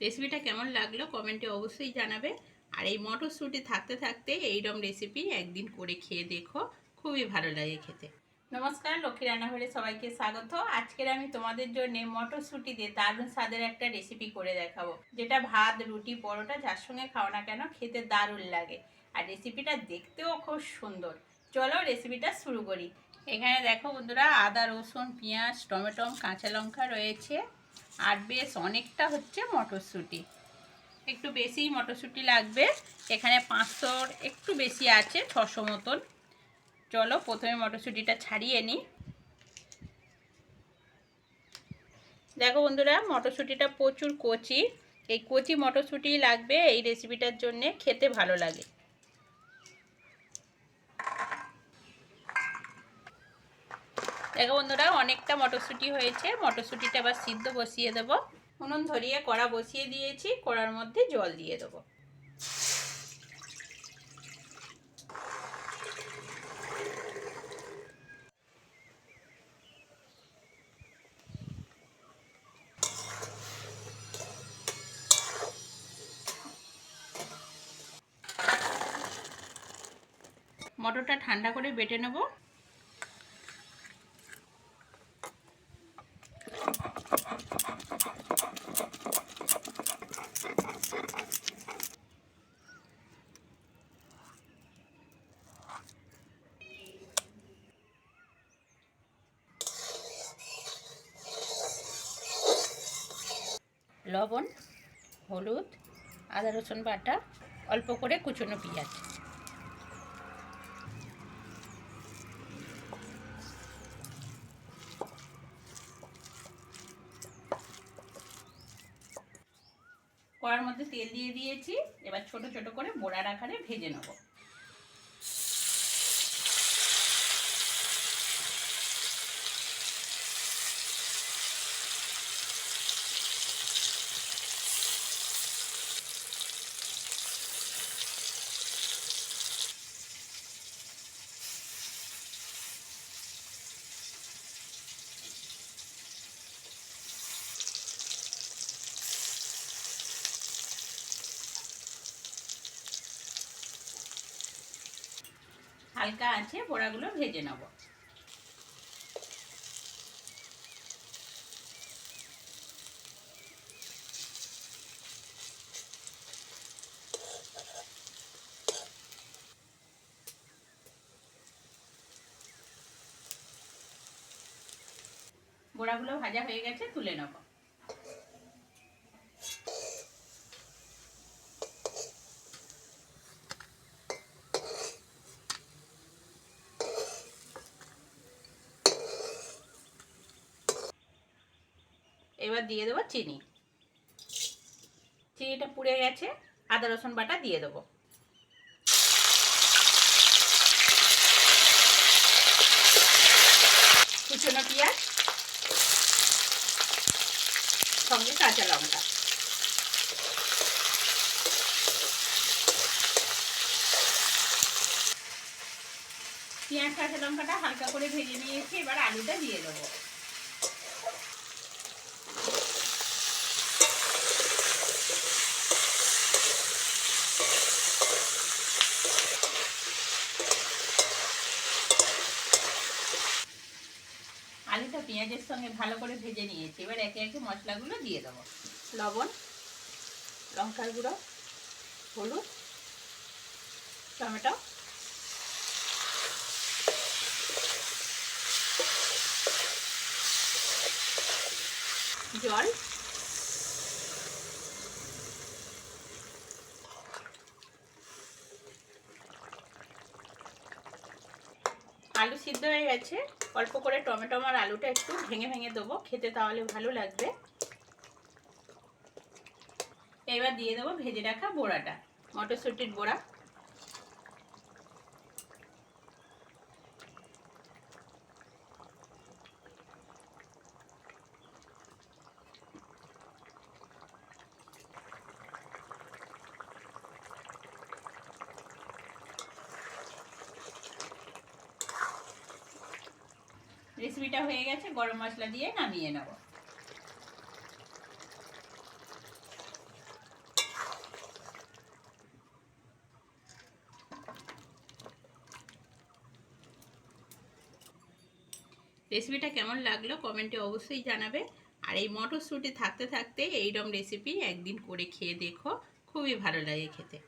রেসিপিটা কেমন লাগল কমেন্টে অবশ্যই জানাবে। আর এই মটরশুঁটি থাকতে থাকতে এইরকম রেসিপি একদিন করে খেয়ে দেখো, খুবই ভালো লাগে খেতে। নমস্কার, লক্ষ্মী রান্নাঘরে সবাইকে স্বাগত। আজকের আমি তোমাদের জন্য মটরশুঁটি দিয়ে দারুণ স্বাদের একটা রেসিপি করে দেখাবো। যেটা ভাত, রুটি, পরোটা যার সঙ্গে খাও না কেন খেতে দারুণ লাগে। আর রেসিপিটা দেখতেও খুব সুন্দর। চলো রেসিপিটা শুরু করি। এখানে দেখো বন্ধুরা, আদা, রসুন, পেঁয়াজ, টমেটো, কাঁচা লঙ্কা রয়েছে। আর বেশ অনেকটা হচ্ছে মটরশুঁটি। একটু বেশি মটরশুঁটি লাগবে। এখানে পাঁচশোর একটু বেশি আছে, ছশো মতন। চলো প্রথমে মটরশুঁটিটা ছাড়িয়ে নিই দেখো বন্ধুরা, মটরশুঁটিটা প্রচুর কচি। এই কচি মটরশুঁটি লাগবে এই রেসিপিটার জন্যে, খেতে ভালো লাগে। দেখো বন্ধুরা, অনেকটা মটরশুঁটি হয়েছে। মটরশুঁটিটা আবার সিদ্ধ বসিয়ে দেবো। উনুন ধরিয়ে কড়া বসিয়ে দিয়েছি। কড়ার মধ্যে জল দিয়ে দেবো। মটরটা ঠান্ডা করে বেটে নেব। লবণ, হলুদ, আদা, রসুন বাটা, অল্প করে কুচনো পেঁয়াজ। কড়ার মধ্যে তেল দিয়ে দিয়েছি। এবার ছোট ছোট করে বোড়ার আকারে ভেজে নেব। হালকা আছে বড়াগুলো ভেজে নেব। বড়াগুলো ভাজা হয়ে গেছে তুলে নেব। এবার দিয়ে দেবো চিনি। চিনিটা পুড়ে গেছে, আদা, রসুন বাটা দিয়ে দেবো। কুচনো পেঁয়াজ, সঙ্গে কাঁচা লঙ্কা। পেঁয়াজ, কাঁচা লঙ্কাটা হালকা করে ভেজে নিয়েছি, এবার আলুটা দিয়ে দেবো আলুটা পেঁয়াজের সঙ্গে ভালো করে ভেজে নিয়েছি। এবার একে একে মশলাগুলো দিয়ে দেবো। লবণ, লঙ্কার গুঁড়ো, হলুদ, টমেটো। জল। আলু সিদ্ধ হয়ে গেছে। অল্প করে টমেটো আমার আলুটা একটু ভেঙে ভেঙে দেবো। খেতে তাহলে ভালো লাগবে। এবার দিয়ে দেবো ভেজে রাখা বোড়াটা, মটরশুটির বোড়া। খিচুড়িটা হয়ে গেছে, গরম মশলা দিয়ে নামিয়ে নেব। রেসিপিটা কেমন লাগল কমেন্টে অবশ্যই জানাবে। আর এই মটরশুটি থাকতে থাকতে এইরকম রেসিপি একদিন করে খেয়ে দেখো, খুবই ভালো লাগে খেতে।